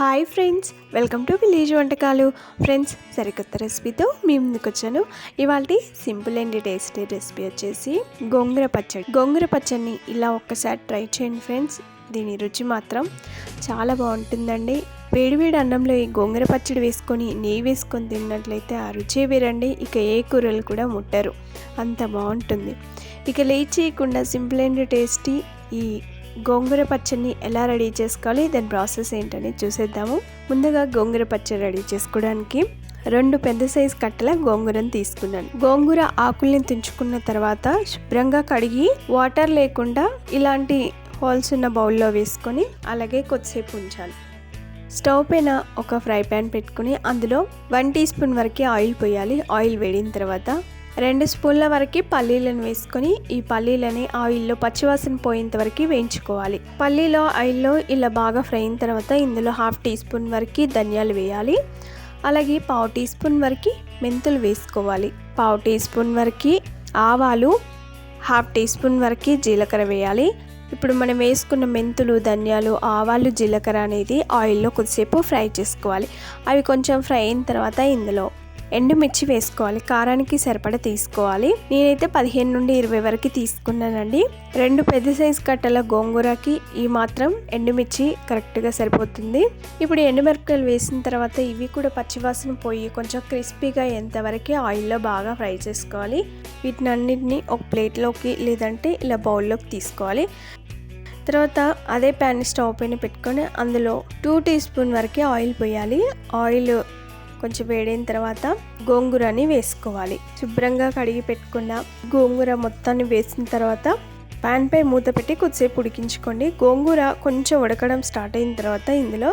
Hi friends welcome to village వంటకాలు. Friends సరికొత్త రెసిపీతో మీ ముందుకు వచ్చాను ఇవాళ సింపుల్ అండ్ టేస్టీ రెసిపీ వచ్చేసి గోంగూర పచ్చడి. గోంగూర పచ్చడిని ఇలా ఒక్కసారి ట్రై చేయండి ఫ్రెండ్స్. దీని రుచి మాత్రం చాలా బాగుంటుందండి. వేడివేడి అన్నంలో ఈ గోంగూర పచ్చడి వేసుకొని నెయ్యి వేసుకొని తిన్నట్లయితే ఆ రుచే వేరండి. ఇక ఏ కూరలు కూడా ముట్టరు. అంత బాగుంటుంది. ఇక లేట్ చేయకుండా సింపుల్ అండ్ టేస్టీ ఈ గోంగూర పచ్చడిని ఎలా రెడీ చేసుకోవాలి దాని ప్రాసెస్ ఏంటని చూసేద్దాము. ముందుగా గోంగూర పచ్చడి రెడీ చేసుకోవడానికి రెండు పెద్ద సైజు కట్టల గోంగూరను తీసుకున్నాను. గోంగూర ఆకుల్ని తుంచుకున్న తర్వాత శుభ్రంగా కడిగి వాటర్ లేకుండా ఇలాంటి హోల్స్ ఉన్న బౌల్లో వేసుకొని అలాగే కొద్దిసేపు ఉంచాలి. స్టవ్ పైన ఒక ఫ్రై ప్యాన్ పెట్టుకుని అందులో వన్ టీ స్పూన్ వరకు ఆయిల్ పోయాలి. ఆయిల్ వేడిన తర్వాత రెండు స్పూన్ల వరకు పల్లీలను వేసుకొని ఈ పల్లీలని ఆయిల్లో పచ్చివాసన పోయేంత వరకు వేయించుకోవాలి. పల్లీలో ఆయిల్లో ఇలా బాగా ఫ్రై అయిన తర్వాత ఇందులో హాఫ్ టీ స్పూన్ వరకు ధనియాలు వేయాలి. అలాగే పావు టీ స్పూన్ వరకు మెంతులు వేసుకోవాలి. పావు టీ స్పూన్ వరకు ఆవాలు హాఫ్ టీ స్పూన్ వరకు జీలకర్ర వేయాలి. ఇప్పుడు మనం వేసుకున్న మెంతులు ధనియాలు ఆవాలు జీలకర్ర అనేది ఆయిల్లో కొద్దిసేపు ఫ్రై చేసుకోవాలి. అవి కొంచెం ఫ్రై అయిన తర్వాత ఇందులో ఎండుమిర్చి వేసుకోవాలి కారానికి సరిపడ తీసుకోవాలి. నేనైతే పదిహేను నుండి ఇరవై వరకు తీసుకున్నానండి. రెండు పెద్ద సైజు కట్టల గోంగూరకి ఈ మాత్రం ఎండుమిర్చి కరెక్ట్గా సరిపోతుంది. ఇప్పుడు ఎండుమిరపకాయలు వేసిన తర్వాత ఇవి కూడా పచ్చివాసన పోయి కొంచెం క్రిస్పీగా ఎంతవరకు ఆయిల్లో బాగా ఫ్రై చేసుకోవాలి. వీటిని అన్నింటినీ ఒక ప్లేట్లోకి లేదంటే ఇలా బౌల్లోకి తీసుకోవాలి. తర్వాత అదే ప్యాన్ స్టవ్ పైన పెట్టుకొని అందులో టూ టీ స్పూన్ వరకే ఆయిల్ పోయాలి. ఆయిల్ కొంచెం వేడైన తర్వాత గోంగూరని వేసుకోవాలి. శుభ్రంగా కడిగి పెట్టుకున్న గోంగూర మొత్తాన్ని వేసిన తర్వాత ప్యాన్ పై మూత పెట్టి కొద్దిసేపు ఉడికించుకోండి. గోంగూర కొంచెం ఉడకడం స్టార్ట్ అయిన తర్వాత ఇందులో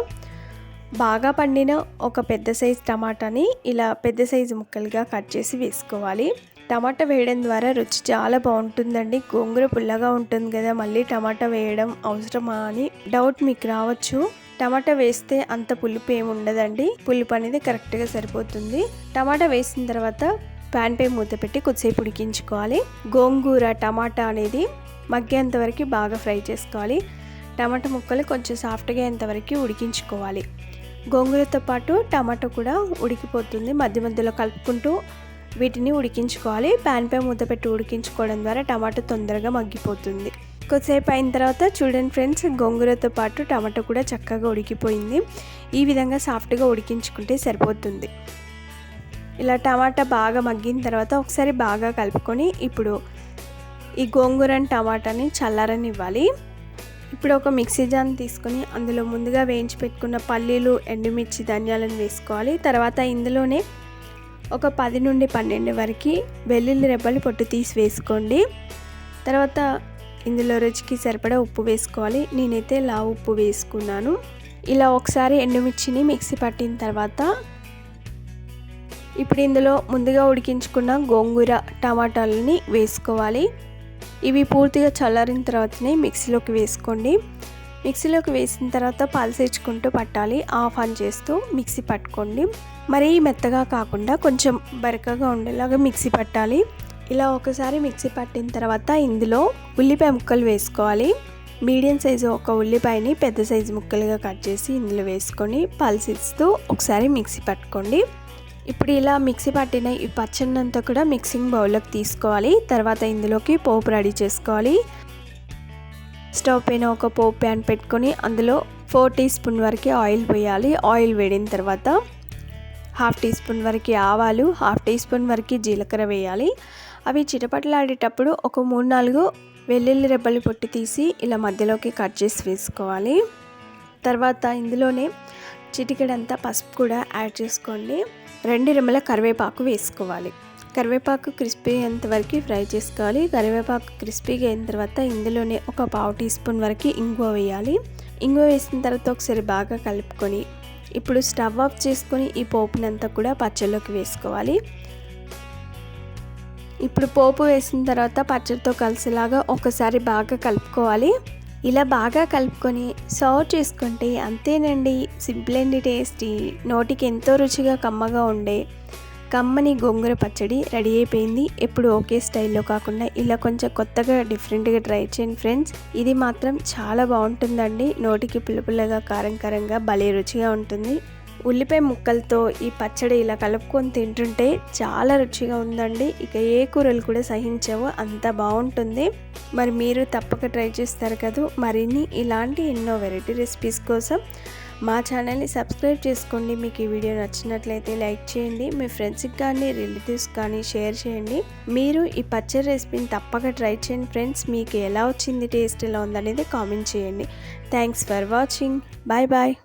బాగా పండిన ఒక పెద్ద సైజు టమాటాని ఇలా పెద్ద సైజు ముక్కలుగా కట్ చేసి వేసుకోవాలి. టమాటా వేయడం ద్వారా రుచి చాలా బాగుంటుందండి. గోంగూర పుల్లగా ఉంటుంది కదా మళ్ళీ టమాటా వేయడం అవసరమా అని డౌట్ మీకు రావచ్చు. టమాటా వేస్తే అంత పులుపు ఏమి ఉండదండి. పులుపు అనేది కరెక్ట్గా సరిపోతుంది. టమాటా వేసిన తర్వాత ప్యాన్ పై మూత పెట్టి కొద్దిసేపు ఉడికించుకోవాలి. గోంగూర టమాటా అనేది మగ్గేంత వరకు బాగా ఫ్రై చేసుకోవాలి. టమాటా ముక్కలు కొంచెం సాఫ్ట్గా అయ్యేంతవరకు ఉడికించుకోవాలి. గోంగూరతో పాటు టమాటా కూడా ఉడికిపోతుంది. మధ్య మధ్యలో కలుపుకుంటూ వీటిని ఉడికించుకోవాలి. ప్యాన్ పై మూత పెట్టి ఉడికించుకోవడం ద్వారా టమాటా తొందరగా మగ్గిపోతుంది. కొద్దిసేపు అయిన తర్వాత చూడండి ఫ్రెండ్స్ గోంగూరతో పాటు టమాటో కూడా చక్కగా ఉడికిపోయింది. ఈ విధంగా సాఫ్ట్గా ఉడికించుకుంటే సరిపోతుంది. ఇలా టమాటా బాగా మగ్గిన తర్వాత ఒకసారి బాగా కలుపుకొని ఇప్పుడు ఈ గోంగూరని టమాటాని చల్లారనివ్వాలి. ఇప్పుడు ఒక మిక్సీ జాన్ తీసుకొని అందులో ముందుగా వేయించి పెట్టుకున్న పల్లీలు ఎండుమిర్చి ధనియాలను వేసుకోవాలి. తర్వాత ఇందులోనే ఒక పది నుండి పన్నెండు వరకు వెల్లుల్లి రెబ్బలు పొట్టు తీసి వేసుకోండి. తర్వాత ఇందులో రుచికి సరిపడా ఉప్పు వేసుకోవాలి. నేనైతే లా ఉప్పు వేసుకున్నాను. ఇలా ఒకసారి ఎండుమిర్చిని మిక్సీ పట్టిన తర్వాత ఇప్పుడు ఇందులో ముందుగా ఉడికించుకున్న గోంగూర టమాటాలని వేసుకోవాలి. ఇవి పూర్తిగా చల్లారిన తర్వాతనే మిక్సీలోకి వేసుకోండి. మిక్సీలోకి వేసిన తర్వాత పలసేర్చుకుంటూ పట్టాలి. ఆఫ్ ఆన్ చేస్తూ మిక్సీ పట్టుకోండి. మరీ మెత్తగా కాకుండా కొంచెం బరకగా ఉండేలాగా మిక్సీ పట్టాలి. ఇలా ఒకసారి మిక్సీ పట్టిన తర్వాత ఇందులో ఉల్లిపాయ ముక్కలు వేసుకోవాలి. మీడియం సైజు ఒక ఉల్లిపాయని పెద్ద సైజు ముక్కలుగా కట్ చేసి ఇందులో వేసుకొని పల్సిస్తూ ఒకసారి మిక్సీ పట్టుకోండి. ఇప్పుడు ఇలా మిక్సీ పట్టిన ఈ పచ్చడినంతా కూడా మిక్సింగ్ బౌల్లోకి తీసుకోవాలి. తర్వాత ఇందులోకి పోపు రెడీ చేసుకోవాలి. స్టవ్ పైన ఒక పోపు ప్యాన్ పెట్టుకొని అందులో ఫోర్ టీ స్పూన్ వరకు ఆయిల్ పోయాలి ఆయిల్ వేడిన తర్వాత హాఫ్ టీ స్పూన్ వరకు ఆవాలు హాఫ్ టీ స్పూన్ వరకు జీలకర్ర వేయాలి. అవి చిటపటలాడేటప్పుడు ఒక మూడు నాలుగు వెల్లుల్లి రెబ్బలు పొట్టి తీసి ఇలా మధ్యలోకి కట్ చేసి వేసుకోవాలి. తర్వాత ఇందులోనే చిటికెడంతా పసుపు కూడా యాడ్ చేసుకోండి. రెండు రెమ్మల కరివేపాకు వేసుకోవాలి. కరివేపాకు క్రిస్పీ అయ్యేంత వరకు ఫ్రై చేసుకోవాలి. కరివేపాకు క్రిస్పీగా అయిన తర్వాత ఇందులోనే ఒక పావు టీ స్పూన్ వరకు ఇంగువ వేయాలి. ఇంగువ వేసిన తర్వాత ఒకసారి బాగా కలుపుకొని ఇప్పుడు స్టవ్ ఆఫ్ చేసుకొని ఈ పోపునంతా కూడా పచ్చళ్ళలోకి వేసుకోవాలి. ఇప్పుడు పోపు వేసిన తర్వాత పచ్చడితో కలిసేలాగా ఒకసారి బాగా కలుపుకోవాలి. ఇలా బాగా కలుపుకొని సర్వ్ చేసుకుంటే అంతేనండి. Simple and tasty. నోటికి ఎంతో రుచిగా కమ్మగా ఉండే కమ్మని గోంగూర పచ్చడి రెడీ అయిపోయింది. ఎప్పుడు ఒకే స్టైల్లో కాకుండా ఇలా కొంచెం కొత్తగా డిఫరెంట్గా ట్రై చేయండి ఫ్రెండ్స్. ఇది మాత్రం చాలా బాగుంటుందండి. నోటికి పుల్లపుల్లగా కారం కారంగా భలే రుచిగా ఉంటుంది. ఉల్లిపాయ ముక్కలతో ఈ పచ్చడి ఇలా కలుపుకొని తింటుంటే చాలా రుచిగా ఉందండి. ఇక ఏ కూరలు కూడా సహించవు. అంత బాగుంటుంది. మరి మీరు తప్పక ట్రై చేస్తారు కదా. మరిన్ని ఇలాంటి ఎన్నో వెరైటీ రెసిపీస్ కోసం మా ఛానల్ని సబ్స్క్రైబ్ చేసుకోండి. మీకు ఈ వీడియో నచ్చినట్లయితే లైక్ చేయండి. మీ ఫ్రెండ్స్కి కానీ రిలేటివ్స్ కానీ షేర్ చేయండి. మీరు ఈ పచ్చడి రెసిపీని తప్పక ట్రై చేయండి ఫ్రెండ్స్. మీకు ఎలా వచ్చింది టేస్ట్ ఎలా ఉందనేది కామెంట్ చేయండి. Thanks for watching. Bye bye.